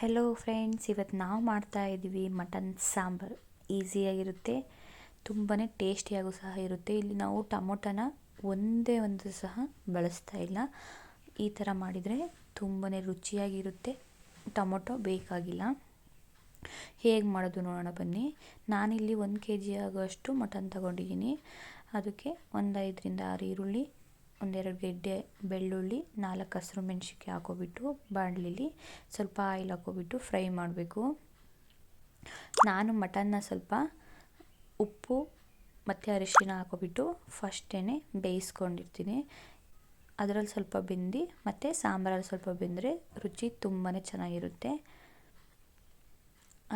Hello friends ಇವತ್ತು ನಾವು ಮಾಡ್ತಾ ಇದ್ದೀವಿ ಮಟನ್ ಸಾಂಬಾರು. ಈಸಿಯಾಗಿರುತ್ತೆ ತುಂಬಾ ಟೇಸ್ಟಿಯಾಗೂ ಸಹ ಇರುತ್ತೆ. ಇಲ್ಲಿ ನಾವು ಟೊಮೊಟೊನ ಒಂದೇ ಒಂದು ಸಹ ಬಳಸ್ತಾ ಇಲ್ಲ. ಈ ಥರ ಮಾಡಿದರೆ ತುಂಬಾ ರುಚಿಯಾಗಿರುತ್ತೆ. ಟೊಮೊಟೊ ಬೇಕಾಗಿಲ್ಲ. ಹೇಗೆ ಮಾಡೋದು ನೋಡೋಣ ಬನ್ನಿ. ನಾನಿಲ್ಲಿ ಒಂದು ಕೆ ಜಿ ಆಗೋಷ್ಟು ಮಟನ್ ತಗೊಂಡಿದ್ದೀನಿ. ಅದಕ್ಕೆ ಒಂದು ಐದರಿಂದ ಆರು ಈರುಳ್ಳಿ ಒಂದೆರಡು ಗೆಡ್ಡೆ, ಬೆಳ್ಳುಳ್ಳಿ, ನಾಲ್ಕು ಹಸಿರು ಮೆಣಸಿನ್ಕಾಯಿ ಹಾಕೋಬಿಟ್ಟು ಬಾಣಲಿಲಿ ಸ್ವಲ್ಪ ಆಯಿಲ್ ಹಾಕೋಬಿಟ್ಟು ಫ್ರೈ ಮಾಡಬೇಕು. ನಾನು ಮಟನ್ನ ಸ್ವಲ್ಪ ಉಪ್ಪು ಮತ್ತು ಅರಿಶಿನ ಹಾಕೋಬಿಟ್ಟು ಫಸ್ಟೇ ಬೇಯಿಸ್ಕೊಂಡಿರ್ತೀನಿ. ಅದರಲ್ಲಿ ಸ್ವಲ್ಪ ಬೆಂದು ಮತ್ತು ಸಾಂಬಾರಲ್ಲಿ ಸ್ವಲ್ಪ ಬೆಂದರೆ ರುಚಿ ತುಂಬಾ ಚೆನ್ನಾಗಿರುತ್ತೆ.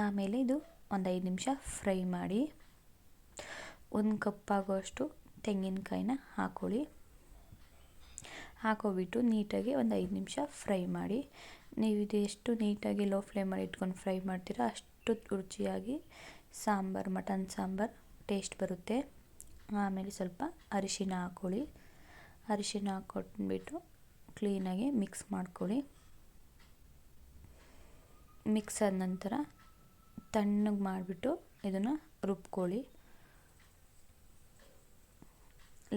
ಆಮೇಲೆ ಇದು ಒಂದು ಐದು ನಿಮಿಷ ಫ್ರೈ ಮಾಡಿ. ಒಂದು ಕಪ್ ಆಗೋಷ್ಟು ತೆಂಗಿನಕಾಯಿನ ಹಾಕೊಳ್ಳಿ ಹಾಕೋಬಿಟ್ಟು ನೀಟಾಗಿ ಒಂದು ಐದು ನಿಮಿಷ ಫ್ರೈ ಮಾಡಿ, ನೀವು ಇದು ಎಷ್ಟು ನೀಟಾಗಿ ಲೋ ಫ್ಲೇಮಲ್ಲಿ ಇಟ್ಕೊಂಡು ಫ್ರೈ ಮಾಡ್ತೀರೋ ಅಷ್ಟು ರುಚಿಯಾಗಿ ಸಾಂಬಾರು, ಮಟನ್ ಸಾಂಬಾರು ಟೇಸ್ಟ್ ಬರುತ್ತೆ. ಆಮೇಲೆ ಸ್ವಲ್ಪ ಅರಿಶಿನ ಹಾಕ್ಕೊಳ್ಳಿ. ಅರಿಶಿನ ಹಾಕ್ಕೊಟ್ಬಿಟ್ಟು ಕ್ಲೀನಾಗಿ ಮಿಕ್ಸ್ ಮಾಡ್ಕೊಳ್ಳಿ. ಮಿಕ್ಸ್ ಆದ ನಂತರ ತಣ್ಣಗೆ ಮಾಡಿಬಿಟ್ಟು ಇದನ್ನು ರುಬ್ಕೊಳ್ಳಿ.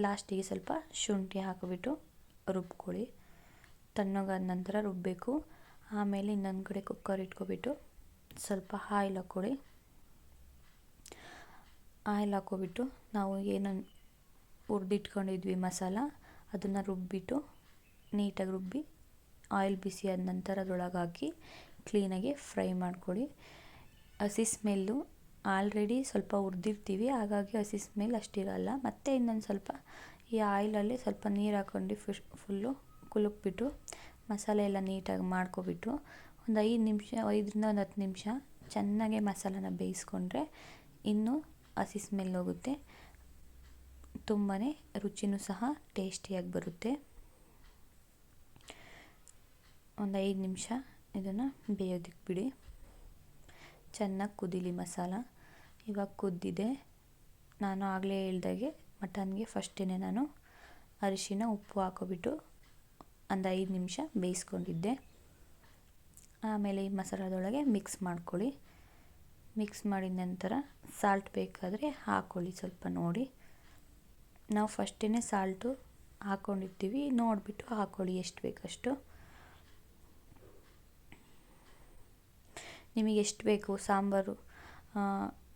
ಲಾಸ್ಟಿಗೆ ಸ್ವಲ್ಪ ಶುಂಠಿ ಹಾಕಿಬಿಟ್ಟು ರುಬ್ಕೊಳ್ಳಿ. ತಣ್ಣಗಾದ ನಂತರ ರುಬ್ಬಬೇಕು ಆಮೇಲೆ ಇನ್ನೊಂದು ಕಡೆ ಕುಕ್ಕರ್ ಇಟ್ಕೊಬಿಟ್ಟು ಸ್ವಲ್ಪ ಆಯಿಲ್ ಹಾಕ್ಕೊಳ್ಳಿ. ಆಯಿಲ್ ಹಾಕ್ಕೊಬಿಟ್ಟು ನಾವು ಏನು ಹುರ್ದಿಟ್ಕೊಂಡಿದ್ವಿ ಮಸಾಲ, ಅದನ್ನು ರುಬ್ಬಿಟ್ಟು ನೀಟಾಗಿ ರುಬ್ಬಿ ಆಯಿಲ್ ಬಿಸಿ ಆದ ನಂತರ ಅದರೊಳಗೆ ಹಾಕಿ ಕ್ಲೀನಾಗಿ ಫ್ರೈ ಮಾಡ್ಕೊಳ್ಳಿ. ಹಸಿ ಸ್ಮೆಲ್ಲು ಆಲ್ರೆಡಿ ಸ್ವಲ್ಪ ಹುರಿದಿರ್ತೀವಿ, ಹಾಗಾಗಿ ಹಸಿ ಸ್ಮೆಲ್ ಅಷ್ಟಿರಲ್ಲ. ಮತ್ತು ಇನ್ನೊಂದು ಸ್ವಲ್ಪ ಈ ಆಯಿಲಲ್ಲಿ ಸ್ವಲ್ಪ ನೀರು ಹಾಕ್ಕೊಂಡು ಫಿಶ್ ಫುಲ್ಲು ಕುಲುಕ್ಬಿಟ್ಟು ಮಸಾಲೆ ಎಲ್ಲ ನೀಟಾಗಿ ಮಾಡ್ಕೊಬಿಟ್ಟು ಒಂದು ಐದು ನಿಮಿಷ, ಐದರಿಂದ ಒಂದು ಹತ್ತು ನಿಮಿಷ ಚೆನ್ನಾಗೆ ಮಸಾಲನ ಬೇಯಿಸ್ಕೊಂಡ್ರೆ ಇನ್ನೂ ಹಸಿ ಸ್ಮೆಲ್ ಹೋಗುತ್ತೆ. ತುಂಬಾ ರುಚಿನೂ ಸಹ ಟೇಸ್ಟಿಯಾಗಿ ಬರುತ್ತೆ. ಒಂದು ಐದು ನಿಮಿಷ ಇದನ್ನು ಬೇಯೋದಕ್ಕೆ ಬಿಡಿ. ಚೆನ್ನಾಗಿ ಕುದೀಲಿ ಮಸಾಲ. ಇವಾಗ ಕುದ್ದಿದೆ. ನಾನು ಆಗಲೇ ಹೇಳ್ದಾಗೆ ಮಟನ್ಗೆ ಫಸ್ಟೇ ನಾನು ಅರಿಶಿನ, ಉಪ್ಪು ಹಾಕೋಬಿಟ್ಟು ಒಂದು ಐದು ನಿಮಿಷ ಬೇಯಿಸ್ಕೊಂಡಿದ್ದೆ. ಆಮೇಲೆ ಈ ಮಸಾಲದೊಳಗೆ ಮಿಕ್ಸ್ ಮಾಡ್ಕೊಳ್ಳಿ. ಮಿಕ್ಸ್ ಮಾಡಿದ ನಂತರ ಸಾಲ್ಟ್ ಬೇಕಾದರೆ ಹಾಕ್ಕೊಳ್ಳಿ ಸ್ವಲ್ಪ ನೋಡಿ. ನಾವು ಫಸ್ಟೇ ಸಾಲ್ಟು ಹಾಕ್ಕೊಂಡಿರ್ತೀವಿ ನೋಡಿಬಿಟ್ಟು ಹಾಕ್ಕೊಳ್ಳಿ ಎಷ್ಟು ಬೇಕಷ್ಟು. ನಿಮಗೆ ಎಷ್ಟು ಬೇಕು ಸಾಂಬಾರು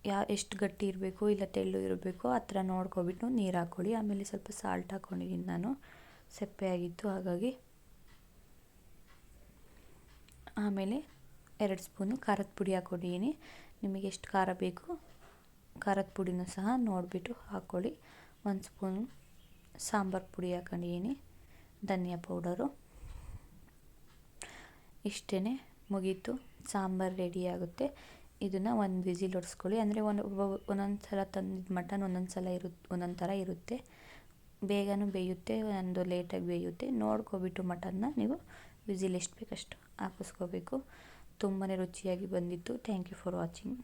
ಯಾ, ಎಷ್ಟು ಗಟ್ಟಿ ಇರಬೇಕು, ಇಲ್ಲ ತೆಳ್ಳು ಇರಬೇಕು, ಆ ಥರ ನೋಡ್ಕೊಬಿಟ್ಟು ನೀರು ಹಾಕ್ಕೊಳ್ಳಿ. ಆಮೇಲೆ ಸ್ವಲ್ಪ ಸಾಲ್ಟ್ ಹಾಕ್ಕೊಂಡಿದ್ದೀನಿ ನಾನು. ಸಪ್ಪೆ ಆಗಿತ್ತು, ಹಾಗಾಗಿ. ಆಮೇಲೆ ಎರಡು ಸ್ಪೂನು ಖಾರದ ಪುಡಿ ಹಾಕ್ಕೊಂಡಿದ್ದೀನಿ ನಿಮಗೆ ಎಷ್ಟು ಖಾರ ಬೇಕು, ಖಾರದ ಪುಡಿನೂ ಸಹ ನೋಡಿಬಿಟ್ಟು ಹಾಕ್ಕೊಳ್ಳಿ. ಒಂದು ಸ್ಪೂನು ಸಾಂಬಾರು ಪುಡಿ ಹಾಕೊಂಡಿದ್ದೀನಿ, ಧನಿಯಾ ಪೌಡರು. ಇಷ್ಟೇ ಮುಗೀತು. ಸಾಂಬಾರು ರೆಡಿ ಆಗುತ್ತೆ. ಇದನ್ನು ಒಂದು ವಿಸಿಲ್ ಹೊಡ್ಸ್ಕೊಳ್ಳಿ ಅಂದರೆ ಒಂದು ಒಂದೊಂದು ಸಲ ತಂದಿದ್ದ ಮಟನ್ ಒಂದೊಂದು ಸಲ ಇರುತ್ತೆ ಒಂದೊಂದು ಥರ ಇರುತ್ತೆ. ಬೇಗನೂ ಬೇಯುತ್ತೆ, ಒಂದು ಲೇಟಾಗಿ ಬೇಯುತ್ತೆ. ನೋಡ್ಕೊಬಿಟ್ಟು ಮಟನ್ನ ನೀವು ವಿಸಿಲ್ ಎಷ್ಟು ಬೇಕಷ್ಟು ಹಾಕಿಸ್ಕೋಬೇಕು. ತುಂಬಾ ರುಚಿಯಾಗಿ ಬಂದಿತ್ತು. Thank you for watching